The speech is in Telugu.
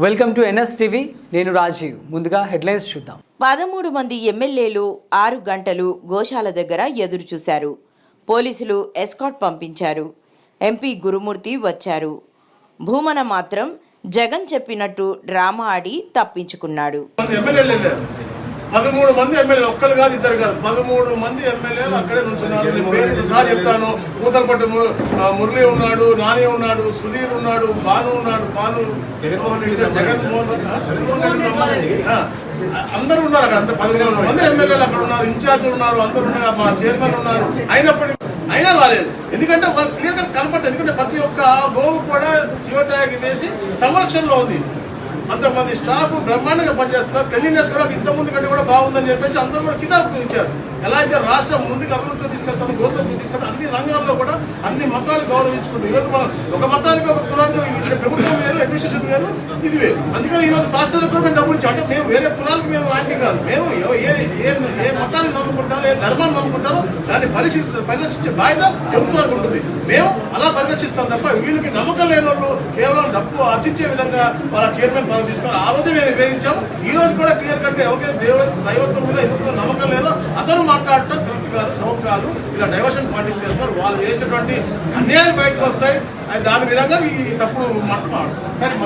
Welcome to NS TV. నేను రాజీవ్. ముందుగా హెడ్లైన్స్ చూద్దాం. పదమూడు మంది ఎమ్మెల్యేలు ఆరు గంటలు గోశాల దగ్గర ఎదురు చూశారు. పోలీసులు ఎస్కాట్ పంపించారు. ఎంపీ గురుమూర్తి వచ్చారు. భూమన మాత్రం జగన్ చెప్పినట్టు డ్రామా ఆడి తప్పించుకున్నాడు. పదమూడు మంది ఎమ్మెల్యేలు ఒక్కరు కాదు ఇద్దరు కాదు. పదమూడు మంది ఎమ్మెల్యేలు అక్కడే నుంచున్నారు. నేను పేరుతో సహా చెప్తాను. కూతలపట్టు మురళి ఉన్నాడు నాని ఉన్నాడు సుధీర్ ఉన్నాడు భాను ఉన్నాడు భాను జగన్మోహన్ రెడ్డి జగన్మోహన్ రెడ్డి అందరూ ఉన్నారు అక్కడ అంత పదమూడు మంది ఎమ్మెల్యేలు అక్కడ ఉన్నారు ఇన్ఛార్జీలు ఉన్నారు అందరూ ఉన్నారు మా చైర్మన్ ఉన్నారు. అయినప్పటికీ అయినా రాలేదు. ఎందుకంటే వాళ్ళు క్లియర్ కట్ కనపడుతుంది ఎందుకంటే ప్రతి ఒక్క గోవు కూడా జియో ట్యాగ్ వేసి సంరక్షణలో ఉంది. అంతమంది స్టాఫ్ బ్రహ్మాండంగా పనిచేస్తున్నారు. క్లీనినెస్ కూడా ఇంతకుముందు కంటే కూడా బాగుందని చెప్పేసి అందరూ కూడా కితాబు ఇచ్చారు. ఎలా అయితే రాష్ట్రం ముందుకు అభివృద్ధి తీసుకెళ్తుంది గోతులకు తీసుకెళ్తుంది అన్ని రంగాల్లో కూడా అన్ని మతాలు గౌరవించుకుంటూ ఈరోజు మనం ఒక మతానికి ఒక కులానికి ప్రభుత్వం వేరు వేరు ఇది వేరు. అందుకని ఈరోజు పాస్టర్లకు కూడా మేము డబ్బులు ఇచ్చాం అంటే మేము వేరే కులాలకు మేము వాటిని కాదు. మేము ఏ ఏ ఏ మతాన్ని నమ్ముకుంటారో ఏ ధర్మాన్ని నమ్ముకుంటారో దాన్ని పరిశీలి పరిరక్షించే బాధ్యత ప్రభుత్వానికి ఉంటుంది. మేము అలా పరిరక్షిస్తాం తప్ప వీళ్ళకి నమ్మకం లేని వాళ్ళు కేవలం డబ్బు ఆర్జించే విధంగా వాళ్ళ చైర్మన్ పదవి తీసుకొని ఆ రోజు మేము నివేదించాము ఈ రోజు కూడా క్లియర్ కట్ ఎవరికైతే దేవ దైవత్వం మీద ఎందుకు నమ్మకం లేదో అతను మాట్లాడటం కరెక్ట్ కాదు సౌక్ కాదు. ఇలా డైవర్షన్ పాలిటిక్స్ చేస్తున్నారు. వాళ్ళు చేసినటువంటి అన్యాయాలు బయటకు వస్తాయి. దాని విధంగా ఈ తప్పుడు మాట సరే